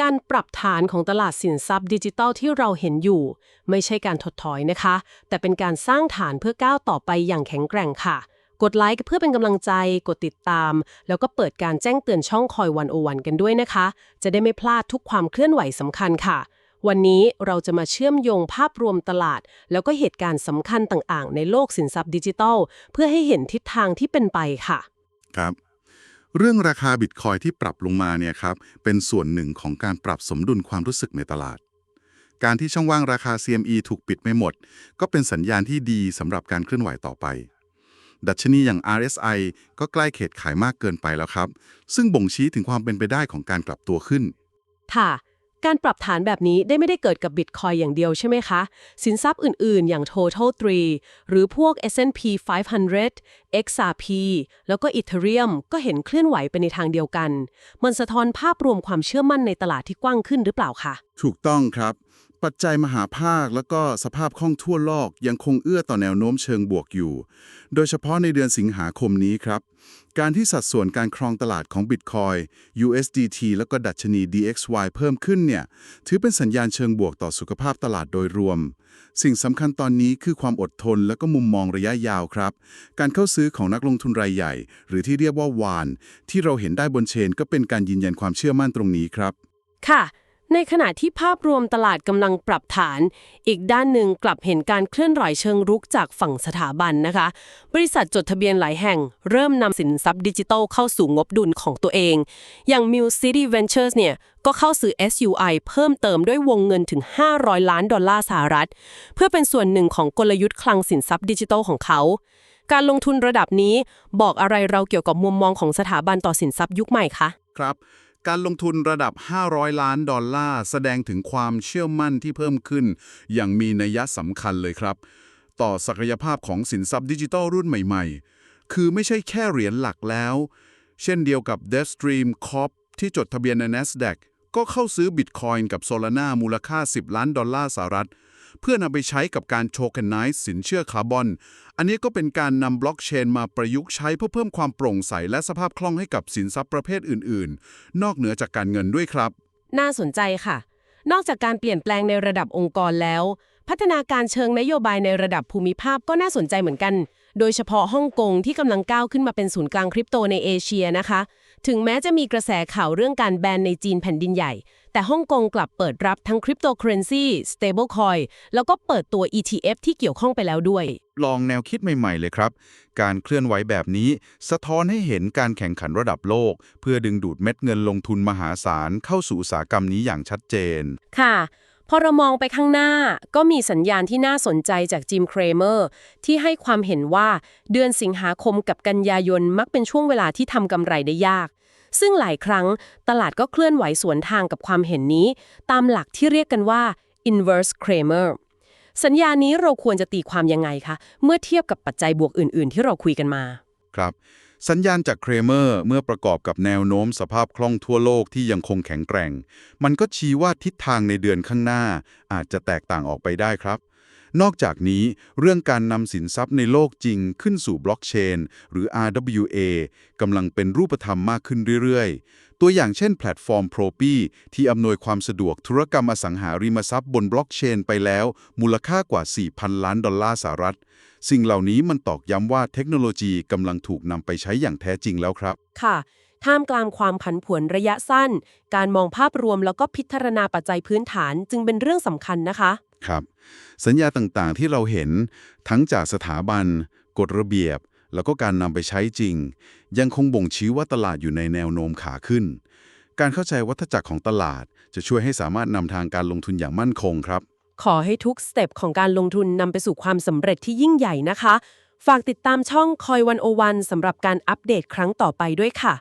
การปรับฐานของตลาดสินทรัพย์ดิจิทัลที่เราเห็นอยู่ ไม่ใช่การถดถอยนะคะ แต่เป็นการสร้างฐานเพื่อก้าวต่อไปอย่างแข็งแกร่งค่ะ กดไลค์เพื่อเป็นกำลังใจ กดติดตาม แล้วก็เปิดการแจ้งเตือนช่องคอยวันโอวันกันด้วยนะคะ จะได้ไม่พลาดทุกความเคลื่อนไหวสำคัญค่ะ วันนี้เราจะมาเชื่อมโยงภาพรวมตลาด แล้วก็เหตุการณ์สำคัญต่างๆ ในโลกสินทรัพย์ดิจิทัล เพื่อให้เห็นทิศทางที่เป็นไปค่ะ ครับ เรื่องราคาบิตคอยที่ปรับลงมาเนี่ยครับเป็นส่วนหนึ่งของการปรับสมดุลความรู้สึกในตลาด การที่ช่องว่างราคา CME ถูกปิดไม่หมด ก็เป็นสัญญาณที่ดีสำหรับการเคลื่อนไหวต่อไป ดัชนีอย่าง RSI ก็ใกล้เขตขายมากเกินไปแล้วครับ ซึ่งบ่งชี้ถึงความเป็นไปได้ของการกลับตัวขึ้น ค่ะ การปรับฐานแบบนี้ได้ไม่ได้เกิดกับบิตคอยอย่างเดียวใช่ไหมคะ สินทรัพย์อื่นๆ อย่าง Total 3 หรือพวก S&P 500 XRP แล้วก็ Ethereum ก็เห็นเคลื่อนไหวไปในทางเดียวกัน มันสะท้อนภาพรวมความเชื่อมั่นในตลาดที่กว้างขึ้นหรือเปล่าคะ ถูกต้องครับ ปัจจัยมหาภาคแล้วก็สภาพคล่องทั่วโลกยังคงเอื้อต่อแนวโน้มเชิงบวกอยู่ โดยเฉพาะในเดือนสิงหาคมนี้ครับ การที่สัดส่วนการครองตลาดของ Bitcoin USDT แล้วก็ดัชนี DXY เพิ่มขึ้นเนี่ย ถือเป็นสัญญาณเชิงบวกต่อสุขภาพตลาดโดยรวม สิ่งสำคัญตอนนี้คือความอดทนและก็มุมมองระยะยาวครับ การเข้าซื้อของนักลงทุนรายใหญ่ หรือที่เรียกว่าวาน ที่เราเห็นได้บนเชน ก็เป็นการยืนยันความเชื่อมั่นตรงนี้ครับ ค่ะ ในขณะที่ภาพรวมตลาดกำลังปรับฐาน อีกด้านหนึ่งกลับเห็นการเคลื่อนไหวเชิงรุกจากฝั่งสถาบันนะคะ บริษัทจดทะเบียนหลายแห่ง เริ่มนำสินทรัพย์ดิจิทัลเข้าสู่งบดุลของตัวเอง อย่าง m i l City Ventures เนี่ย ก็เข้าซื้อ SUI เพิ่มเติมด้วยวงเงินถึง 500 ล้านดอลลาร์สหรัฐ เพื่อเป็นส่วนหนึ่งของกลยุทธ์คลังสินทรัพย์ดิจิทัลของเขาการลงทุนระดับนี้บอกอะไรเราเกี่ยวกับมุมมองของสถาบันต่อสินทรัพย์ยุคใหม่คะ ครับ การลงทุนระดับ 500 ล้านดอลลาร์ แสดงถึงความเชื่อมั่นที่เพิ่มขึ้น อย่างมีนัยสำคัญเลยครับ ต่อศักยภาพของสินทรัพย์ดิจิทัลรุ่นใหม่ๆ คือไม่ใช่แค่เหรียญหลักแล้ว เช่นเดียวกับ d e s t r e a m Corp ที่จดทะเบียนใน NASDAQ ก็เข้าซื้อ Bitcoin กับ Solana มูลค่า 10 ล้านดอลลาร์สหรัฐ เพื่อนำไปใช้กับการโชเกนไนซ์สินเชื่อคาร์บอน อันนี้ก็เป็นการนำบล็อกเชนมาประยุกต์ใช้เพื่อเพิ่มความโปร่งใสและสภาพคล่องให้กับสินทรัพย์ประเภทอื่น ๆ นอกเหนือจากการเงินด้วยครับ น่าสนใจค่ะ นอกจากการเปลี่ยนแปลงในระดับองค์กรแล้ว พัฒนาการเชิงนโยบายในระดับภูมิภาคก็น่าสนใจเหมือนกัน โดยเฉพาะฮ่องกงที่กำลังก้าวขึ้นมาเป็นศูนย์กลางคริปโตในเอเชียนะคะ ถึงแม้จะมีกระแสข่าวเรื่องการแบนในจีนแผ่นดินใหญ่ แต่ฮ่องกงกลับเปิดรับทั้งคริปโตเคอเรนซี stablecoin แล้วก็เปิดตัว ETF ที่เกี่ยวข้องไปแล้วด้วย ลองแนวคิดใหม่ๆเลยครับ การเคลื่อนไหวแบบนี้ สะท้อนให้เห็นการแข่งขันระดับโลก เพื่อดึงดูดเม็ดเงินลงทุนมหาศาลเข้าสู่อุตสาหกรรมนี้อย่างชัดเจน ค่ะพอเรามองไปข้างหน้าก็มีสัญญาณที่น่าสนใจจากจิมเครเมอร์ที่ให้ความเห็นว่าเดือนสิงหาคมกับกันยายนมักเป็นช่วงเวลาที่ทำกำไรได้ยาก ซึ่งหลายครั้งตลาดก็เคลื่อนไหวสวนทางกับความเห็นนี้ ตามหลักที่เรียกกันว่า inverse Kramer สัญญาณนี้เราควรจะตีความยังไงคะ เมื่อเทียบกับปัจจัยบวกอื่น ๆ ที่เราคุยกันมา ครับ สัญญาณจากเครเมอร์เมื่อประกอบกับแนวโน้มสภาพคล่องทั่วโลกที่ยังคงแข็งแกร่ง มันก็ชี้ว่าทิศทางในเดือนข้างหน้าอาจจะแตกต่างออกไปได้ครับ นอกจากนี้เรื่องการนำสินทรัพย์ในโลกจริงขึ้นสู่บล็อกเชนหรือ RWA กำลังเป็นรูปธรรมมากขึ้นเรื่อยๆ ตัวอย่างเช่นแพลตฟอร์ม p r o p i ที่อำนวยความสะดวกธุรกรรมอสังหาริมทรัพย์บนบล็อกเชนไปแล้ว มูลค่ากว่า 4,000 ล้านดอลลาร์สหรัฐ สิ่งเหล่านี้มันตอกย้ำว่าเทคโนโลยีกำลังถูกนำไปใช้อย่างแท้จริงแล้วครับ ค่ะท่ามกลางความผันผวนระยะสั้น การมองภาพรวมแล้วก็พิจารณาปัจจัยพื้นฐานจึงเป็นเรื่องสำคัญนะคะ ครับ สัญญาต่างๆที่เราเห็นทั้งจากสถาบัน กฎระเบียบ แล้วก็การนำไปใช้จริง ยังคงบ่งชี้ว่าตลาดอยู่ในแนวโน้มขาขึ้น การเข้าใจวัฏจักรของตลาด จะช่วยให้สามารถนำทางการลงทุนอย่างมั่นคงครับ ขอให้ทุกสเต็ปของการลงทุนนำไปสู่ความสำเร็จที่ยิ่งใหญ่นะคะ ฝากติดตามช่องคอยวันโอวันสำหรับการอัปเดตครั้งต่อไปด้วยค่ะ